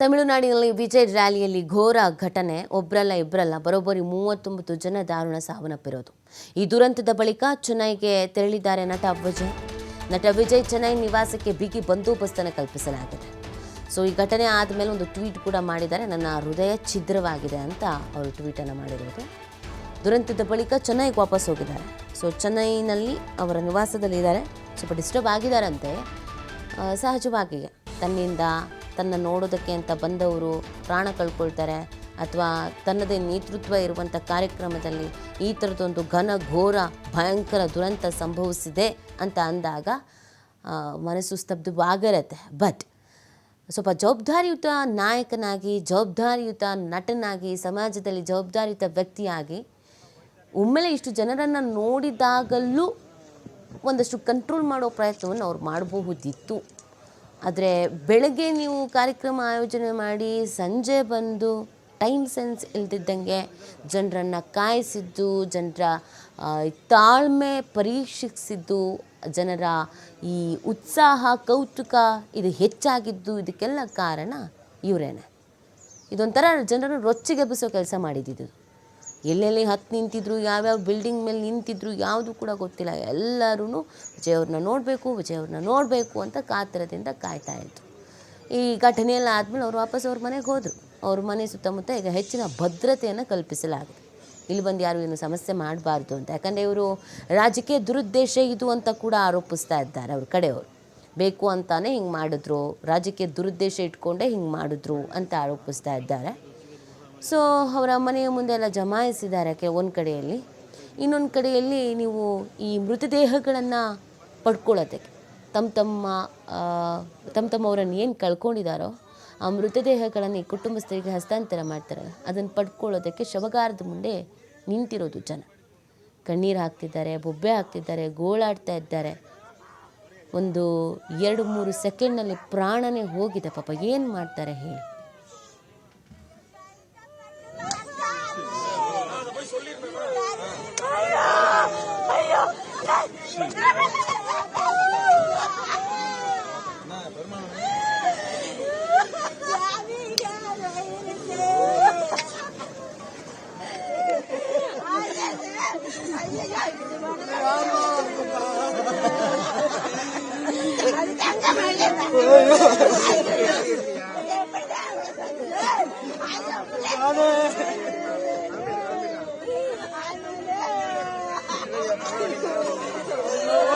ತಮಿಳುನಾಡಿನಲ್ಲಿ ವಿಜಯ್ ರ್ಯಾಲಿಯಲ್ಲಿ ಘೋರ ಘಟನೆ ಒಬ್ಬರಲ್ಲ ಇಬ್ಬರಲ್ಲ ಬರೋಬ್ಬರಿ ಮೂವತ್ತೊಂಬತ್ತು ಜನ ದಾರುಣ ಸಾವನ್ನಪ್ಪಿರೋದು. ಈ ದುರಂತದ ಬಳಿಕ ಚೆನ್ನೈಗೆ ತೆರಳಿದ್ದಾರೆ ನಟ ವಿಜಯ್. ನಟ ವಿಜಯ್ ಚೆನ್ನೈ ನಿವಾಸಕ್ಕೆ ಬಿಗಿ ಬಂದೋಬಸ್ತನ್ನು ಕಲ್ಪಿಸಲಾಗಿದೆ. ಸೊ, ಈ ಘಟನೆ ಆದಮೇಲೆ ಒಂದು ಟ್ವೀಟ್ ಕೂಡ ಮಾಡಿದ್ದಾರೆ. ನನ್ನ ಹೃದಯ ಛಿದ್ರವಾಗಿದೆ ಅಂತ ಅವರು ಟ್ವೀಟನ್ನು ಮಾಡಿರೋದು. ದುರಂತದ ಬಳಿಕ ಚೆನ್ನೈಗೆ ವಾಪಸ್ ಹೋಗಿದ್ದಾರೆ. ಸೊ, ಚೆನ್ನೈನಲ್ಲಿ ಅವರ ನಿವಾಸದಲ್ಲಿದ್ದಾರೆ. ಸ್ವಲ್ಪ ಡಿಸ್ಟರ್ಬ್ ಆಗಿದ್ದಾರಂತೆ. ಸಹಜವಾಗಿ ತನ್ನಿಂದ ತನ್ನ ನೋಡೋದಕ್ಕೆ ಅಂತ ಬಂದವರು ಪ್ರಾಣ ಕಳ್ಕೊಳ್ತಾರೆ ಅಥವಾ ತನ್ನದೇ ನೇತೃತ್ವ ಇರುವಂಥ ಕಾರ್ಯಕ್ರಮದಲ್ಲಿ ಈ ಥರದೊಂದು ಘನ, ಘೋರ, ಭಯಂಕರ ದುರಂತ ಸಂಭವಿಸಿದೆ ಅಂತ ಅಂದಾಗ ಮನಸ್ಸು ಸ್ತಬ್ಧವಾಗಿರತ್ತೆ ಬಟ್ ಸ್ವಲ್ಪ ಜವಾಬ್ದಾರಿಯುತ ನಾಯಕನಾಗಿ, ಜವಾಬ್ದಾರಿಯುತ ನಟನಾಗಿ, ಸಮಾಜದಲ್ಲಿ ಜವಾಬ್ದಾರಿಯುತ ವ್ಯಕ್ತಿಯಾಗಿ ಒಮ್ಮೆಲೆ ಇಷ್ಟು ಜನರನ್ನು ನೋಡಿದಾಗಲೂ ಒಂದಷ್ಟು ಕಂಟ್ರೋಲ್ ಮಾಡೋ ಪ್ರಯತ್ನವನ್ನು ಅವ್ರು ಮಾಡಬಹುದಿತ್ತು. ಆದರೆ ಬೆಳಗ್ಗೆ ನೀವು ಕಾರ್ಯಕ್ರಮ ಆಯೋಜನೆ ಮಾಡಿ ಸಂಜೆ ಬಂದು ಟೈಮ್ ಸೆನ್ಸ್ ಇಲ್ದಿದ್ದಂಗೆ ಜನರನ್ನು ಕಾಯಿಸಿದ್ದು, ಜನರ ತಾಳ್ಮೆ ಪರೀಕ್ಷಿಸಿದ್ದು, ಜನರ ಈ ಉತ್ಸಾಹ, ಕೌತುಕ ಇದು ಹೆಚ್ಚಾಗಿದ್ದು, ಇದಕ್ಕೆಲ್ಲ ಕಾರಣ ಇವರೇನೆ. ಇದೊಂಥರ ಜನರನ್ನು ರೊಚ್ಚಿಗೆಬ್ಬಿಸೋ ಕೆಲಸ ಮಾಡಿದ್ದು ಎಲ್ಲೆಲ್ಲಿ ಹತ್ತು ನಿಂತಿದ್ರು, ಯಾವ್ಯಾವ ಬಿಲ್ಡಿಂಗ್ ಮೇಲೆ ನಿಂತಿದ್ರು ಯಾವುದು ಕೂಡ ಗೊತ್ತಿಲ್ಲ. ಎಲ್ಲರೂ ವಿಜಯ್ ಅವ್ರನ್ನ ನೋಡಬೇಕು ವಿಜಯ್ ಅವ್ರನ್ನ ನೋಡಬೇಕು ಅಂತ ಕಾತರದಿಂದ ಕಾಯ್ತಾ ಇದ್ರು. ಈ ಘಟನೆ ಎಲ್ಲ ಆದಮೇಲೆ ಅವ್ರು ವಾಪಸ್ ಅವ್ರ ಮನೆಗೆ ಹೋದರು. ಅವ್ರ ಮನೆ ಸುತ್ತಮುತ್ತ ಈಗ ಹೆಚ್ಚಿನ ಭದ್ರತೆಯನ್ನು ಕಲ್ಪಿಸಲಾಗಿದೆ. ಇಲ್ಲಿ ಬಂದು ಯಾರು ಏನು ಸಮಸ್ಯೆ ಮಾಡಬಾರ್ದು ಅಂತ. ಯಾಕಂದರೆ ಇವರು ರಾಜಕೀಯ ದುರುದ್ದೇಶ ಇದು ಅಂತ ಕೂಡ ಆರೋಪಿಸ್ತಾ ಇದ್ದಾರೆ ಅವ್ರ ಕಡೆಯವರು. ಬೇಕು ಅಂತಾನೆ ಹಿಂಗೆ ಮಾಡಿದ್ರು, ರಾಜಕೀಯ ದುರುದ್ದೇಶ ಇಟ್ಕೊಂಡೇ ಹಿಂಗೆ ಮಾಡಿದ್ರು ಅಂತ ಆರೋಪಿಸ್ತಾ ಇದ್ದಾರೆ. ಸೊ ಅವರ ಮನೆಯ ಮುಂದೆ ಎಲ್ಲ ಜಮಾಯಿಸಿದ್ದಾರೆ ಒಂದು ಕಡೆಯಲ್ಲಿ. ಇನ್ನೊಂದು ಕಡೆಯಲ್ಲಿ ನೀವು ಈ ಮೃತದೇಹಗಳನ್ನು ಪಡ್ಕೊಳ್ಳೋದಕ್ಕೆ ತಮ್ಮ ತಮ್ಮ ತಮ್ಮ ತಮ್ಮವರನ್ನು ಏನು ಕಳ್ಕೊಂಡಿದ್ದಾರೋ ಆ ಮೃತದೇಹಗಳನ್ನು ಈ ಕುಟುಂಬಸ್ಥರಿಗೆ ಹಸ್ತಾಂತರ ಮಾಡ್ತಾರೆ. ಅದನ್ನು ಪಡ್ಕೊಳ್ಳೋದಕ್ಕೆ ಶವಗಾರದ ಮುಂದೆ ನಿಂತಿರೋದು ಜನ. ಕಣ್ಣೀರು ಹಾಕ್ತಿದ್ದಾರೆ, ಬೊಬ್ಬೆ ಹಾಕ್ತಿದ್ದಾರೆ, ಗೋಳಾಡ್ತಾ ಇದ್ದಾರೆ. ಒಂದು ಎರಡು ಮೂರು ಸೆಕೆಂಡ್ನಲ್ಲಿ ಪ್ರಾಣನೇ ಹೋಗಿದೆ ಪಾಪ. ಏನು ಮಾಡ್ತಾರೆ ಹೇಳಿ. Oh,